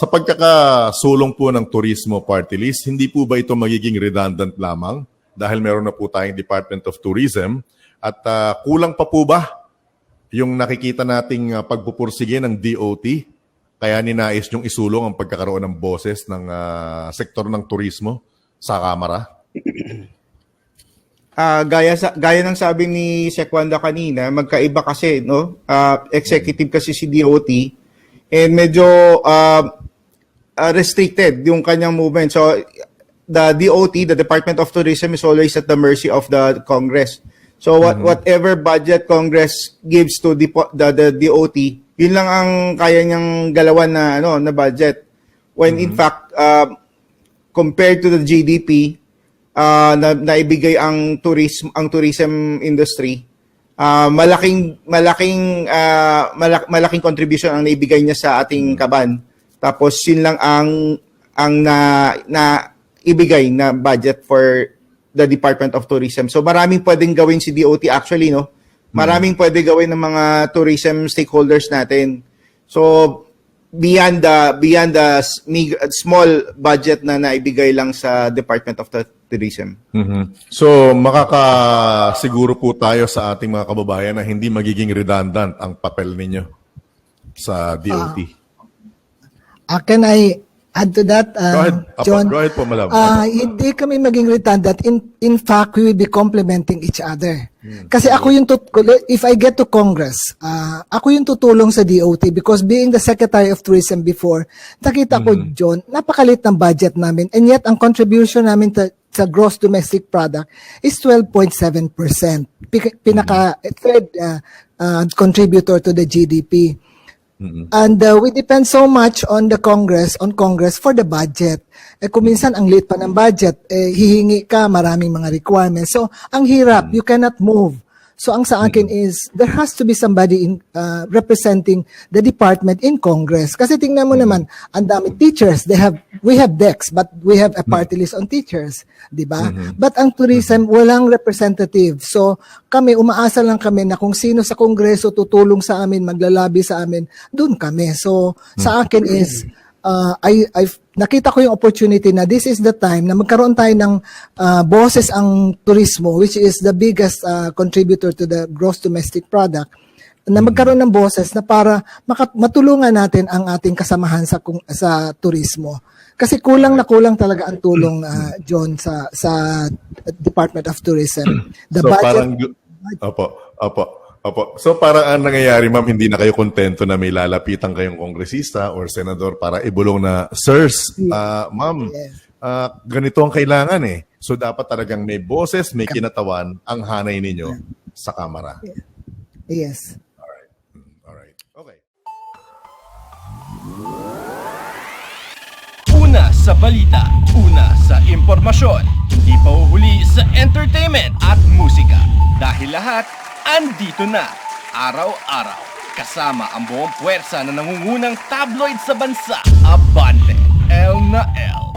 sa pagkakasulong po ng Turismo Party List, hindi po ba ito magiging redundant lamang? Dahil meron na po tayong Department of Tourism. At ah, kulang pa po ba yung nakikita nating uh, pagpupursige ng DOT? Kaya ninais yung isulong ang pagkakaroon ng boses ng ah, sektor ng turismo sa Kamara? Ah, gaya sa gaya ng sabi ni Sekwanda kanina, magkaiba kasi no. Ah, executive kasi si DOT and medyo ah, ah, restricted yung kanyang movement. So the DOT, the Department of Tourism is always at the mercy of the Congress. So what whatever budget Congress gives to the, the the DOT, yun lang ang kaya niyang galawan na ano na budget. When in fact ah, compared to the GDP, ah, na naibigay ang tourism ang tourism industry ah, malaking malaking ah, malak- malaking contribution ang naibigay niya sa ating kaban tapos yun lang ang ang na na ibigay na budget for the Department of Tourism so maraming pwedeng gawin si DOT actually no maraming pwede gawin ng mga tourism stakeholders natin so beyond the beyond the small budget na naibigay lang sa Department of Tourism. Mhm. So, makakasiguro po tayo sa ating mga kababayan na hindi magiging redundant ang papel ninyo sa DOT. Ah, can I add to that, uh, Go ahead. John? go ahead po, Madam. Ah, hindi kami maging redundant. In, in fact, we will be complementing each other. Hmm. Kasi ako yung, tut- if I get to Congress, ah, ako yung tutulong sa DOT because being the Secretary of Tourism before, nakita ko, Hmm. John, napakalit ng budget namin. And yet, ang contribution namin to, sa gross domestic product is 12.7%. Pika- Pinaka, third ah, ah, contributor to the GDP. And uh, we depend so much on the Congress, on Congress for the budget. Eh kung minsan ang liit pa ng budget, eh, hihingi ka maraming mga requirements. So, ang hirap, you cannot move. So, ang sa akin is, there has to be somebody in, uh, representing the department in Congress. Kasi tingnan mo naman, ang dami teachers, they have, we have DEX, but we have a party list on teachers. di ba? But ang tourism, walang representative. So, kami, umaasa lang kami na kung sino sa Kongreso tutulong sa amin, maglalabi sa amin, dun kami. So, sa akin is, uh, I, I, nakita ko yung opportunity na this is the time na magkaroon tayo ng uh, boses ang turismo, which is the biggest uh, contributor to the gross domestic product, na magkaroon ng boses na para maka- matulungan natin ang ating kasamahan sa kung- sa turismo. Kasi kulang na kulang talaga ang tulong uh, John sa sa Department of Tourism. The so, budget parang... Opo, opo, opo. So, parang ang nangyayari, ma'am, hindi na kayo kontento na may lalapitan kayong kongresista or senador para ibulong na, Sirs, ah, ma'am, ah, ganito ang kailangan eh. So, dapat talagang may boses, may kinatawan ang hanay ninyo sa Kamara. yes. Alright. Okay. Una sa balita, una sa impormasyon, hindi pa uhuli sa entertainment at musika. Dahil lahat, andito na, araw-araw. Kasama ang buong puwersa na nangungunang tabloid sa bansa, Abante, L na L.